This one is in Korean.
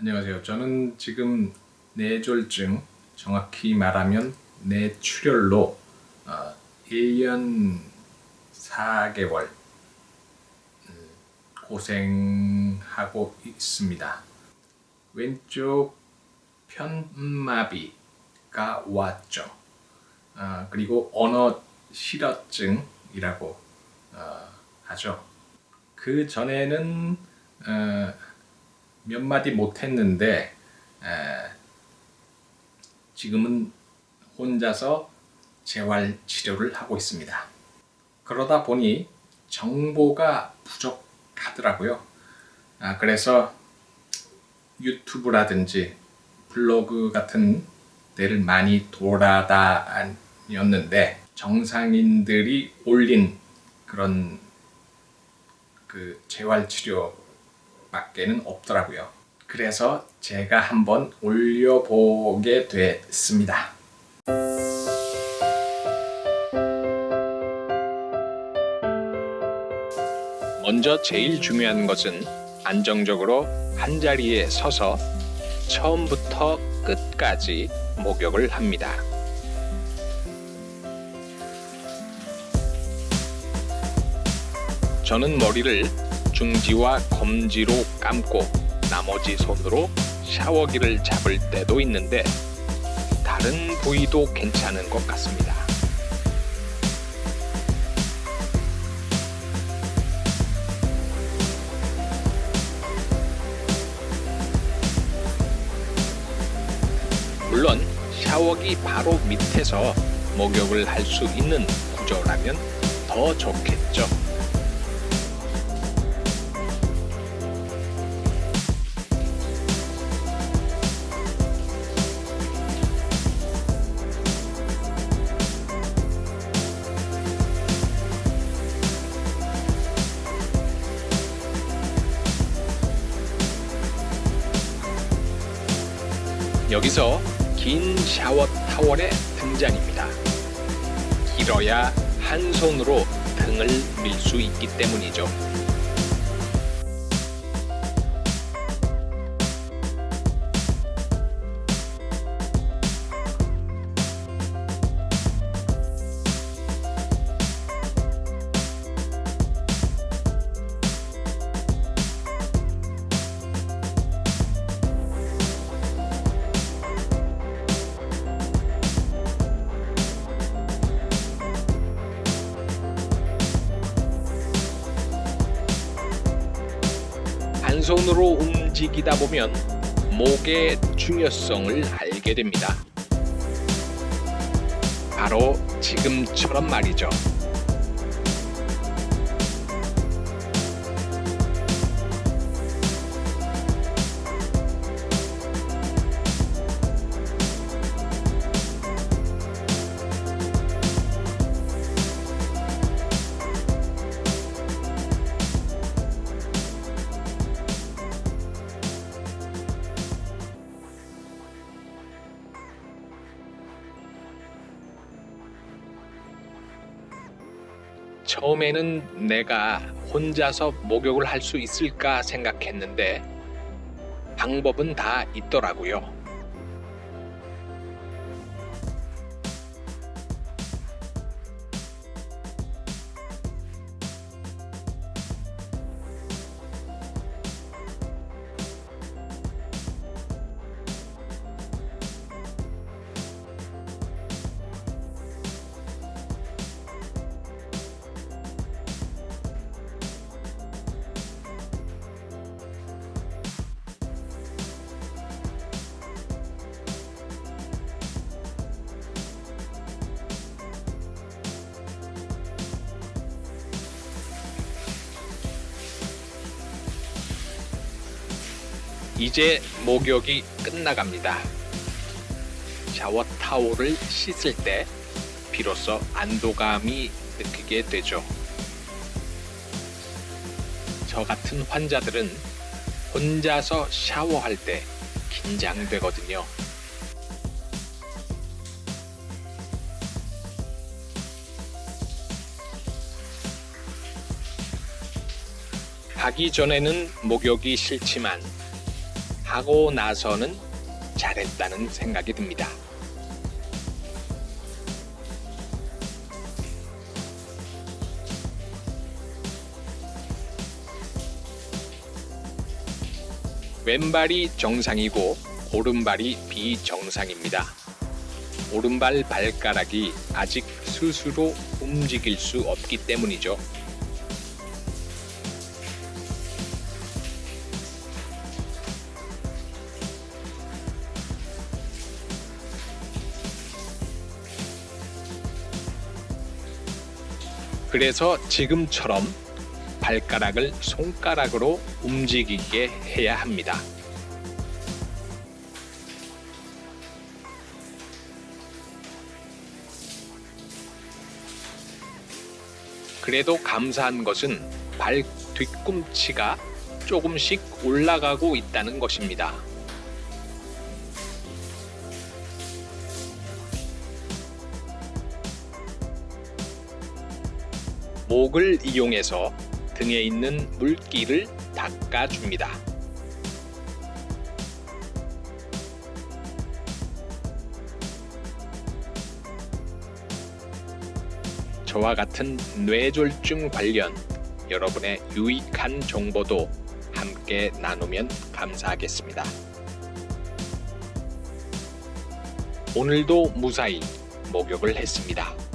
안녕하세요. 저는 지금 뇌졸중, 정확히 말하면 뇌출혈로 어, 1년 4개월 음, 고생하고 있습니다. 왼쪽 편마비가 왔죠. 어, 그리고 언어 실어증이라고 어, 하죠. 그 전에는 어, 몇 마디 못했는데 에, 지금은 혼자서 재활 치료를 하고 있습니다. 그러다 보니 정보가 부족하더라고요. 아, 그래서 유튜브라든지 블로그 같은 데를 많이 돌아다녔는데 정상인들이 올린 그런 그 재활 치료 밖에는 없더라고요. 그래서 제가 한번 올려보게 됐습니다. 먼저 제일 중요한 것은 안정적으로 한 자리에 서서 처음부터 끝까지 목욕을 합니다. 저는 머리를 중지와 검지로 감고 나머지 손으로 샤워기를 잡을 때도 있는데 다른 부위도 괜찮은 것 같습니다. 물론 샤워기 바로 밑에서 목욕을 할 수 있는 구조라면 더 좋겠죠. 여기서 긴 샤워 타월의 등장입니다. 길어야 한 손으로 등을 밀 수 있기 때문이죠. 한 손으로 움직이다 보면 목의 중요성을 알게 됩니다. 바로 지금처럼 말이죠. 처음에는 내가 혼자서 목욕을 할 수 있을까 생각했는데 방법은 다 있더라고요. 이제 목욕이 끝나갑니다. 샤워 타올을 씻을 때 비로소 안도감이 느끼게 되죠. 저 같은 환자들은 혼자서 샤워할 때 긴장되거든요. 하기 전에는 목욕이 싫지만 하고 나서는 잘했다는 생각이 듭니다. 왼발이 정상이고 오른발이 비정상입니다. 오른발 발가락이 아직 스스로 움직일 수 없기 때문이죠. 그래서 지금처럼 발가락을 손가락으로 움직이게 해야 합니다. 그래도 감사한 것은 발 뒤꿈치가 조금씩 올라가고 있다는 것입니다. 목을 이용해서 등에 있는 물기를 닦아줍니다. 저와 같은 뇌졸중 관련 여러분의 유익한 정보도 함께 나누면 감사하겠습니다. 오늘도 무사히 목욕을 했습니다.